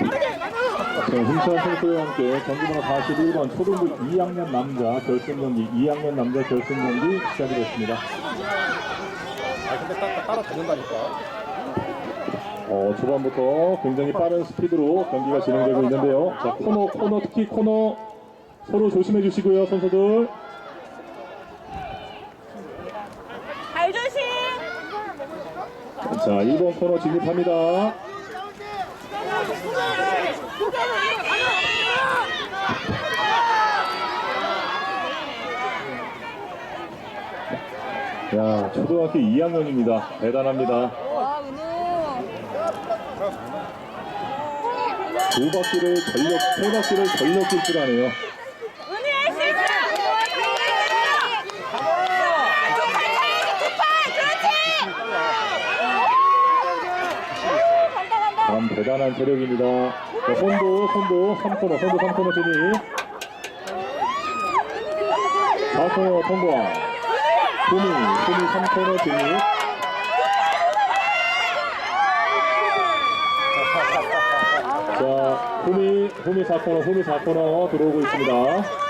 네, 홍찬 선수와 함께 전주문화 41번 초등부 2학년 남자 결승 경기, 2학년 남자 결승 경기 시작이 됐습니다. 아 근데 따, 따라 붙는다니까 어, 초반부터 굉장히 빠른 스피드로 경기가 진행되고 있는데요. 자, 코너, 코너, 특히 코너 서로 조심해 주시고요, 선수들. 발 조심. 자, 1번 코너 진입합니다. 야, 초등학교 2학년입니다. 대단합니다. 두 바퀴를 전력, 세 바퀴를 전력. 간다 간다. 참 대단한 체력입니다. 자, 손도, 손도 3코너, 손도 3코너 진입. 4코너 통과. 소미, 소미 3코너 진입. 자, 후미, 후미 4코너, 후미 4코너 들어오고 있습니다.